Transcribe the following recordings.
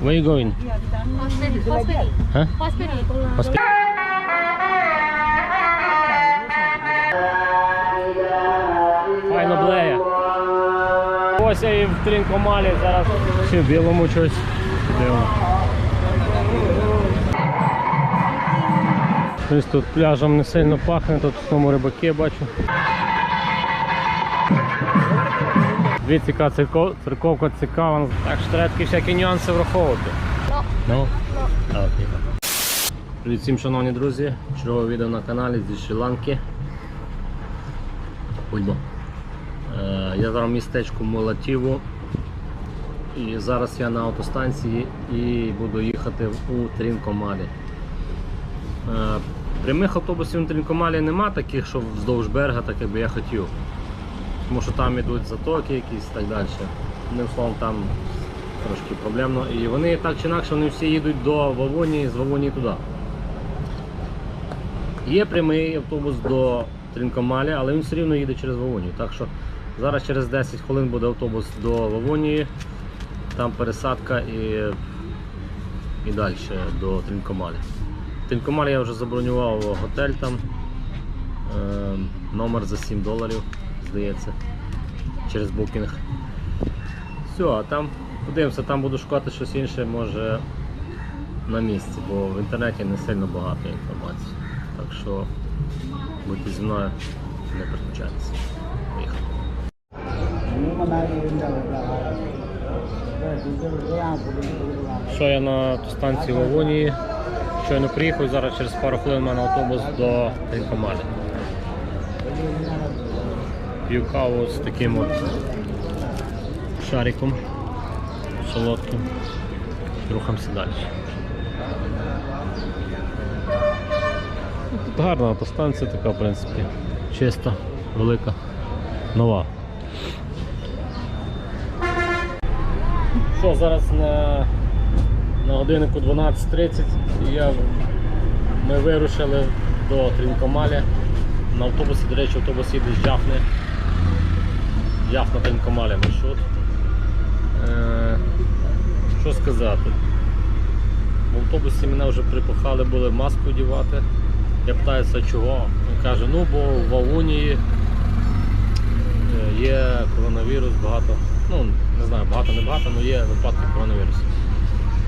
Where you going? Hospital. Huh? Hospital. Hospital. Блеє. Ось я і в Трінкомалі зараз ще в білому щось. Дивно. Ось тут пляжем не сильно пахне, тут в тому рибаки бачу. Яка церков- церковка цікава. Так що треба такі всякі нюанси враховувати. No. Ну? Окей. Привіт всім, шановні друзі. Чергове відео на каналі зі Шрі-Ланки. Будьмо. Е, я зараз в містечку Молатіво. І зараз я на автостанції і буду їхати у Трінкомалі. Е, прямих автобусів на Трінкомалі нема таких, що вздовж берега, так як би я хотів. Тому що там йдуть затоки якісь і так далі. Одним словом, там трошки проблемно. І вони так чи інакше вони всі їдуть до Вавонії, з Вавонії туди. Є прямий автобус до Трінкомалі, але він все рівно їде через Вавонію. Так що зараз через 10 хвилин буде автобус до Вавонії, там пересадка і, і далі до Трінкомалі. В Трінкомалі я вже забронював готель там. Е, номер за 7 доларів, здається, через букінг. Все, а там подивимося, там буду шукати щось інше, може на місці, бо в інтернеті не сильно багато інформації. Так що будьте зі мною, не переключайтеся. Поїхали. Що я на станції в Авонії? Щойно приїхав, зараз через пару хвилин у мене автобус до Трінкомалі. П'ю каву з таким от шариком солодким. Рухаємося далі. Тут гарна автостанція така, в принципі. Чиста, велика, нова. Що, зараз на, на годиннику 12.30 і я, ми вирушили до Трінкомалі. На автобусі, до речі, автобус їде з Джафни. Трінкомалі маршрут. Е, що сказати? В автобусі мене вже припахали були маску одягати. Я питаюся чого. Він каже, ну бо в Авунії е, є коронавірус, багато, ну не знаю, багато не багато, але є випадки коронавірусу.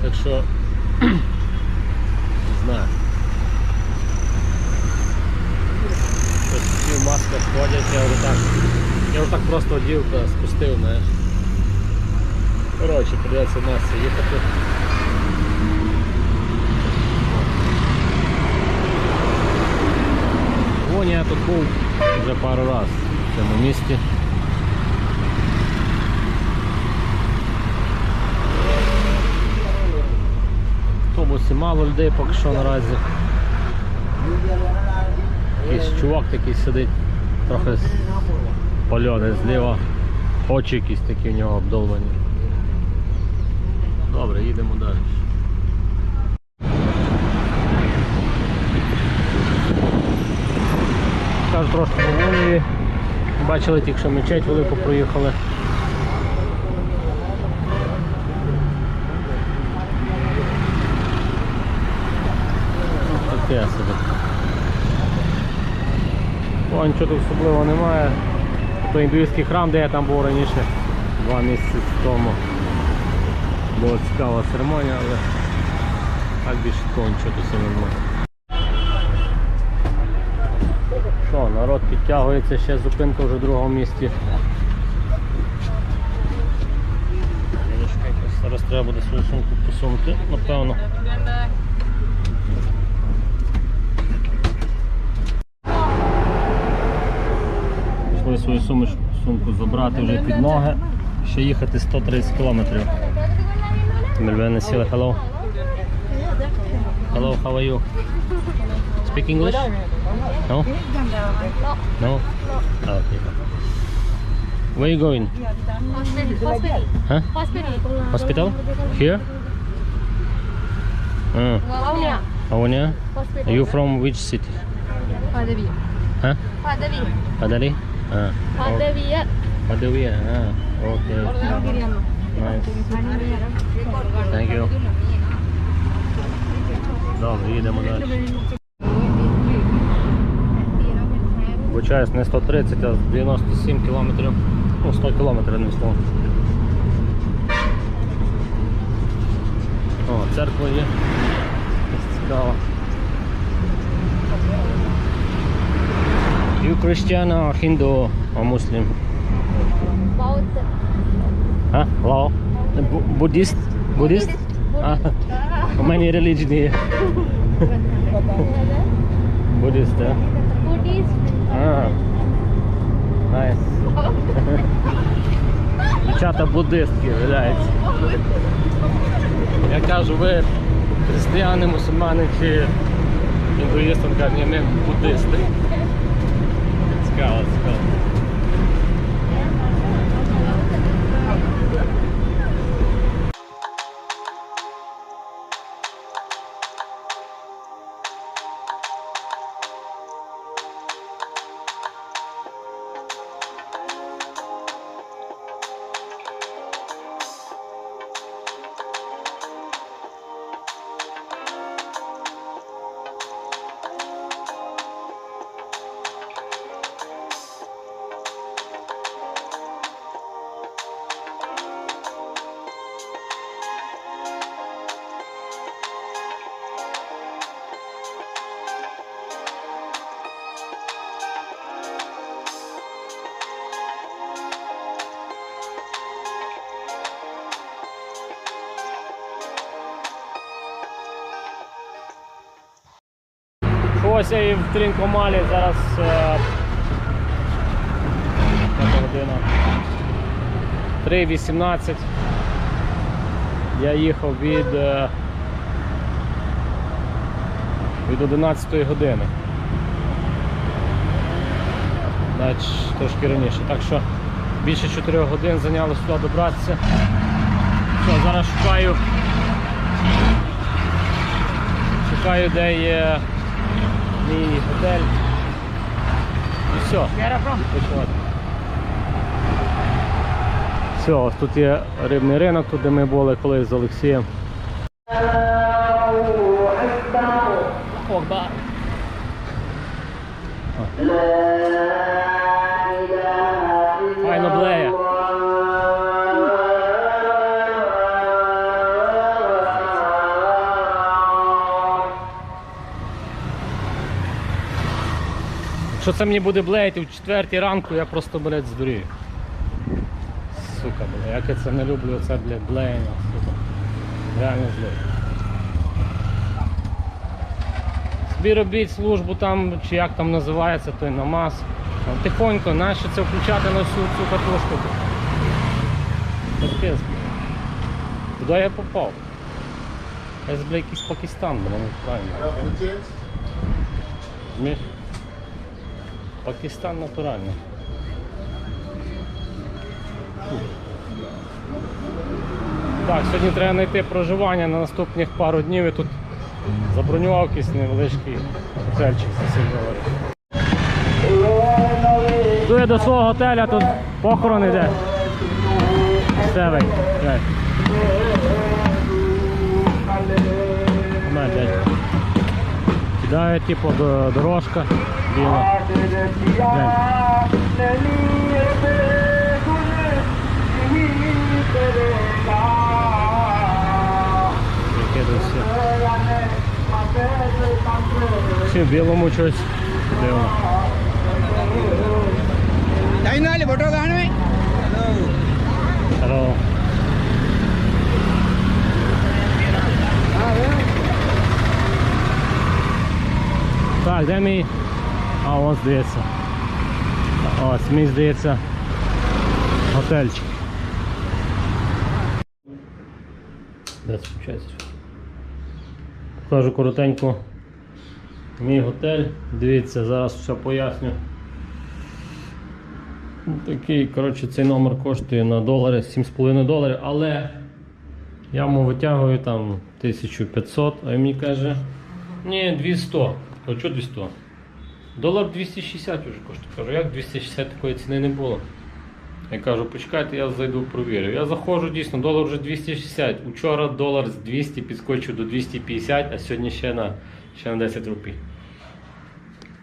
Так що не знаю. Ось всі в ходять, я вже так. Я вже так просто одів та спустив, знаєш. Коротше, придеться в нас їхати. Вон я тут був вже пару разів в цьому місті. Автобусі мало людей поки що наразі. Якийсь чувак такий сидить, трохи пальоний зліва. Очі якісь такі в нього обдолбані. Добре, їдемо далі. Кажу трошки Волнові. Бачили тільки, що мечеть велику проїхали. Таке собі. О, нічого тут особливого немає. Той індуїзький храм, де я там був раніше, два місяці тому. Була цікава церемонія, але так більше такого нічого тут все немає. Що, народ підтягується, ще зупинка вже в другому місті. Зараз треба буде свою сумку посунути, напевно. Свою сумочку, сумку забрати вже під ноги. Ще їхати 130 кілометрів. Мельвена сіла, hello. Hello, how are you? Speak English? No? No? Ah, okay. Where are you going? Hospital. Hospital. Huh? Hospital. Hospital? Here? Uh. Avonia? Are you from which city? Padaviya. Huh? Padaviya. Padari? Thank you. Добре, їдемо далі. Вибачаюсь, не 130, а 97 кілометрів. Ну, 100 кілометрів, не слово. О, церква є. Цікаво. You Christian or Hindu or Muslim? Both. Huh? Lao? Bu- Buddhist? Buddhist? Ah, how many religion here? Buddhist, eh? Buddhist. Ah, nice. Дівчата буддистки виявляється. Я кажу, ви християни, мусульмани чи індуїсти, він каже, ні, ми буддисти. Цікаво, цікаво. Ось я і в Трінкомалі зараз е, година 3.18. Я їхав від, е, від 11 години. Навіть трошки раніше. Так що більше 4 годин зайняло сюди добратися. Все, зараз шукаю. Шукаю, де є мій готель. І все. Відпочивати. Все, ось тут є рибний ринок, тут де ми були колись з Олексієм. Да. Файно Якщо це мені буде блеяти в четвертій ранку, я просто, блядь, здурію. Сука, бля, як я це не люблю, це, блядь, блеяння, сука. Реально зло. Собі робіть службу там, чи як там називається той намаз. Тихонько, нащо це включати на всю цю катушку. Капець, блядь. Куди я попав? Я з, блядь, якийсь Пакистан, бля, не правильно. Розумієш? Пакистан натурально. Фу. Так, сьогодні треба знайти проживання на наступних пару днів і тут забронював якийсь невеличкий готельчик за 7 доларів. Йду я до свого готеля, тут похорон. На, дядько. Кидає, типу, дорожка Boa. Sim, belo muito isso. Daí não ali, botou ganho aí. Né, Hello. Hello. Ah, А, ось здається. Ось, мій здається. Готельчик. Де? Покажу коротенько. Мій готель. Дивіться, зараз все поясню. Такий, коротше, цей номер коштує на долари 7,5 доларів, але я йому витягую там 1500, а він мені каже, ні, 200. Кажу, що 200? Долар 260 вже коштує. Кажу, як 260 такої ціни не було. Я кажу, почекайте, я зайду провірю. Я заходжу дійсно, долар вже 260. Учора долар з 200 підскочив до 250, а сьогодні ще на, ще на 10 рупій.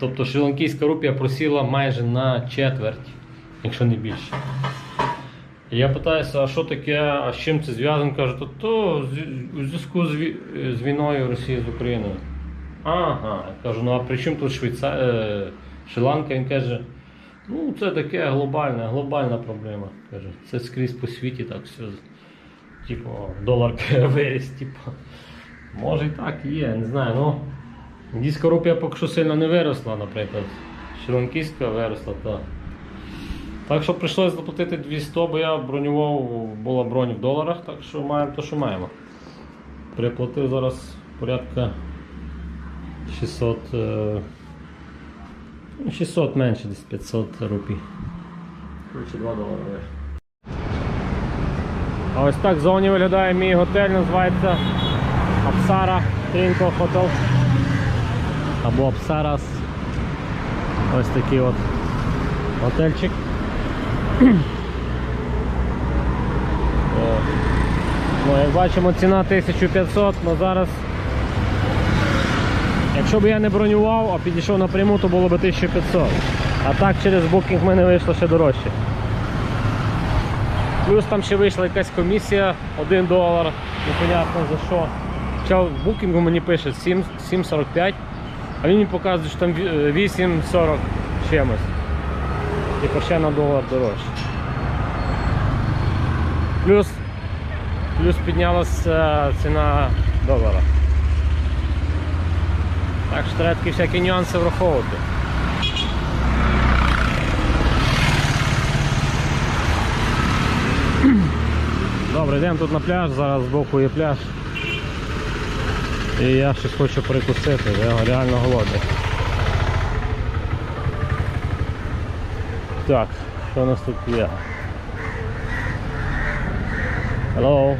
Тобто шрі-ланкійська рупія просіла майже на четверть, якщо не більше. Я питаюся, а що таке, а з чим це зв'язано? Кажуть, то, то у зв'язку з війною Росії з Україною. Ага. Я кажу, ну а при чому тут Швейца... е, Шри-Ланка? Він каже, ну це таке глобальне, глобальна проблема. Каже, це скрізь по світі так все. Типу, долар виріс, типу. Може і так є, не знаю. ну. Індійська поки що сильно не виросла, наприклад. Шрі-Ланкійська виросла, так. Так що прийшлося заплатити 200, бо я бронював, була бронь в доларах, так що маємо те, що маємо. Приплатив зараз порядка 600. е, ну, 600 менше, десь 500 рупій. Коротше, 2 долари. А ось так ззовні виглядає мій готель, називається Апсара Трінко Хотел. Або Апсарас. Ось такий от готельчик. О. Ну, як бачимо, ціна 1500, але зараз, якщо б я не бронював, а підійшов напряму, то було б 1500. А так через букінг в мене вийшло ще дорожче. Плюс там ще вийшла якась комісія 1 долар, непонятно за що. Хоча в букінгу мені пише 7,45, а він мені показує, що там 8,40 чимось. Типу ще на долар дорожче. Плюс, плюс піднялася ціна долара. Так що треба такі всякі нюанси враховувати. Добре, йдемо тут на пляж, зараз збоку є пляж. І я щось хочу перекусити, я реально голодний. Так, що у нас тут є? Hello.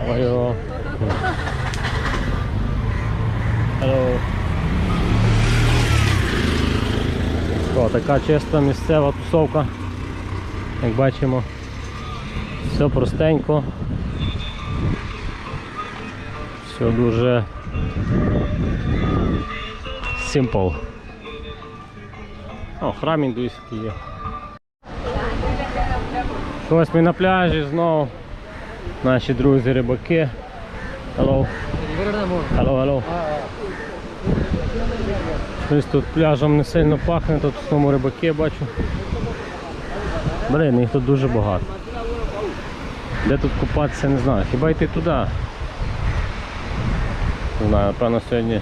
How are you? Hello. О, така чиста місцева тусовка. Як бачимо. Все простенько. Все дуже simple. О, храм індуйський є. Ось ми на пляжі знову. Наші друзі рибаки. Hello. Hello, hello. Щось тут пляжем не сильно пахне, тут в тому рибаки бачу. Блин, їх тут дуже багато. Де тут купатися, не знаю. Хіба йти туди? Не знаю, напевно сьогодні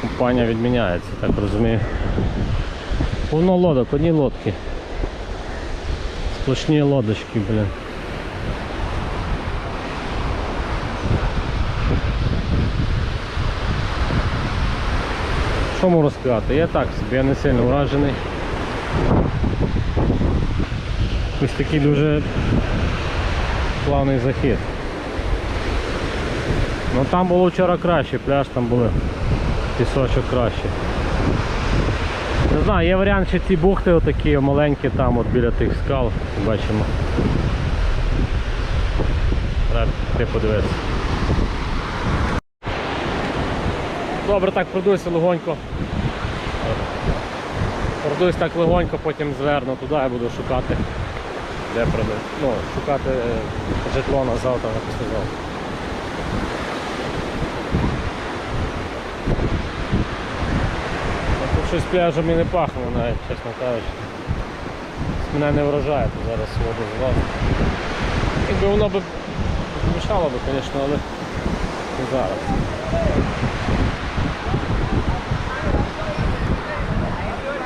купання відміняється, так розумію. Повно лодок, одні лодки. Сплошні лодочки, блін. Що можу сказати? Я так собі, я не сильно вражений. Ось такий дуже плавний захід. Ну там було вчора краще, пляж там були пісочок краще. Не знаю, є варіант ще ці бухти отакі маленькі там от біля тих скал, бачимо. Треба піти подивитися. Добре, так пройдуся легонько. Пройдусь так легонько, потім зверну туди і буду шукати. Де продай. Ну, шукати е, житло на завтра, на післязавтра. Ну, Тут щось пляжем і не пахне навіть, чесно кажучи. Мене не вражає, то зараз воду злазить. Якби воно б мішало би, звісно, але не зараз.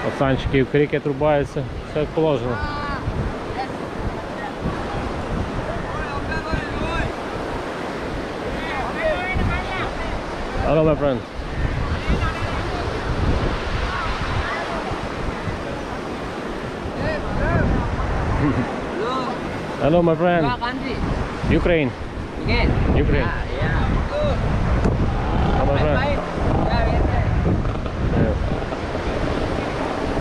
Пацанчики в крикет рубаються, все як положено. Hello, my friend. Hello, my friend. Ukraine. Again? Ukraine. yeah. Hello, my friend.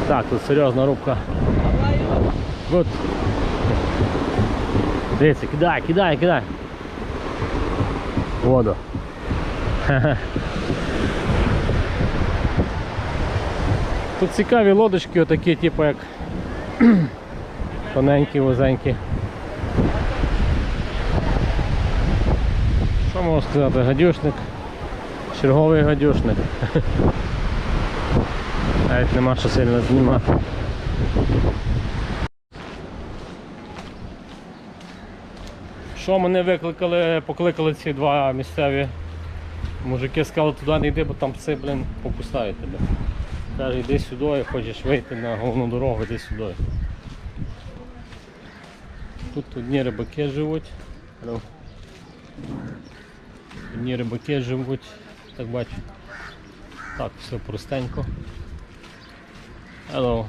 Так, тут серйозна рубка. Good. Дивіться, кидай, кидай, кидай. Воду. Тут цікаві лодочки, отакі, типу як тоненькі, вузенькі. Що можу сказати? Гадюшник. Черговий гадюшник. Навіть нема що сильно знімати. Що мене викликали, покликали ці два місцеві мужики, сказали туди не йди, бо там пси, блин, покусають тебе. Каже, йди сюди, хочеш вийти на головну дорогу, йди сюди. Тут одні рибаки живуть. Одні рибаки живуть, так бачу. Так, все простенько. Hello.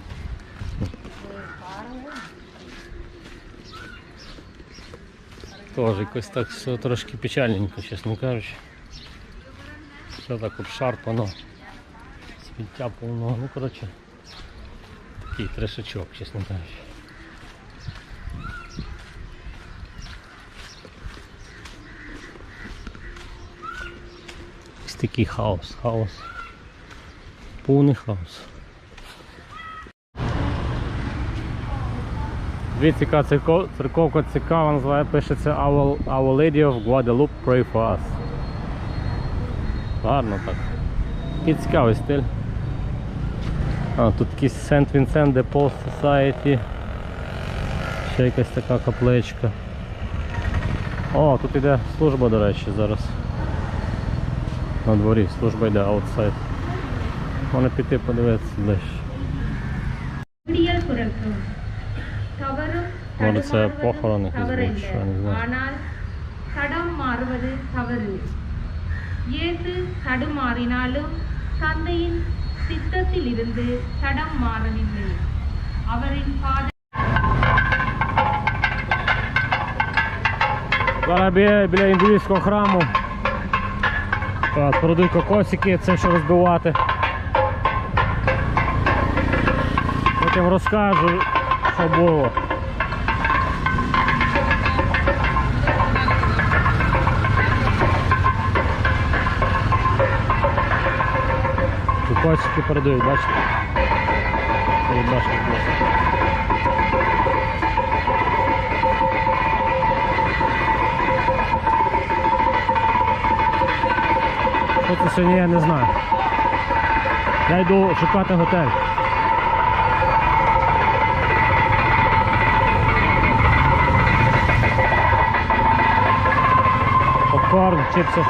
Теж якось так все трошки печальненько, чесно кажучи. Все так обшарпано. Сміття повно. Ну коротше. Такий трешачок, чесно кажучи. Ось такий хаос, хаос. Повний хаос. Дивіться, яка церков- церковка цікава, називає, пишеться Our, Our Lady of Guadalupe Pray for Us. Гарно так. Такий цікавий стиль. А, тут якийсь Saint Vincent de Paul Society. Ще якась така капличка. О, тут іде служба, до речі, зараз. На дворі служба йде аутсайд. Можна піти подивитися ближче. தவறும் Может, это தடுமாறுவதும் похороны какие-то தவறல்ல. больше, не знаю. ஆனால் தடம் மாறுவது தவறு இயேசு தடுமாறினாலும் தந்தையின் சித்தத்தில் இருந்து தடம் மாறவில்லை அவரின் பாதை Зараз біля, біля індуїзького храму. Так, Продуть кокосики, це що розбивати. Потім розкажу, що було. Кокосики передають, бачите? Бачите, бачите. Що це сьогодні я не знаю. Я йду шукати готель. Попкорн, чипси.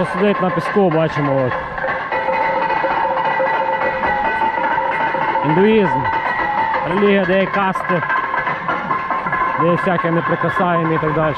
Просто сидить на піску, бачимо. От. Індуїзм, релігія, де є касти, де є всяке неприкасаєме і так далі.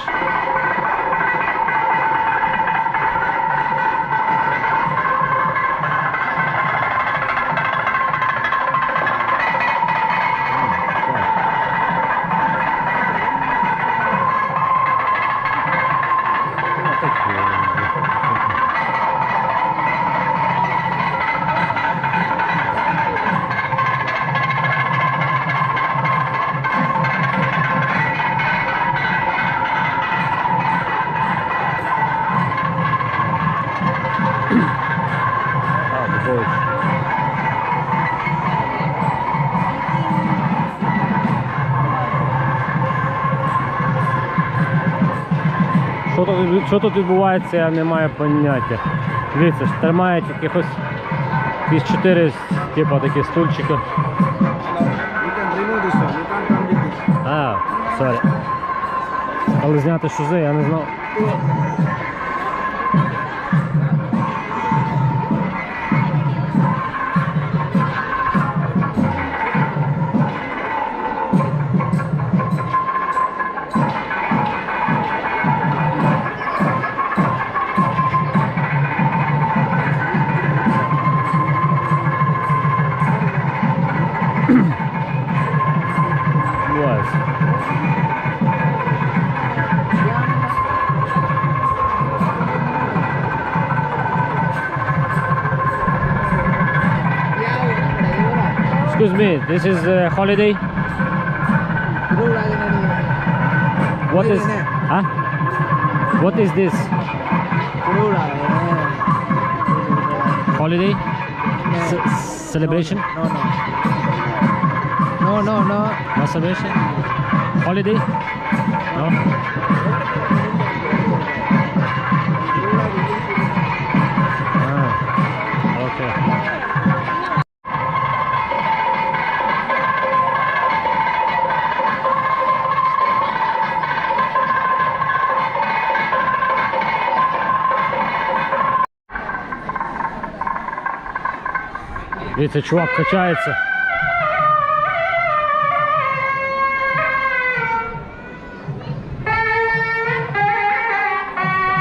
Що тут, відбувається, я не маю поняття. Дивіться, тримають якихось якісь чотири типу, такі стульчики. А, сорі. Але зняти шузи, я не знав. Holiday? What is huh? What is this? Holiday? Ce- celebration? No, no. No, no, no. No celebration? Holiday? No? Дивіться, чувак качається.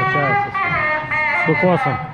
Качається. З кокосом.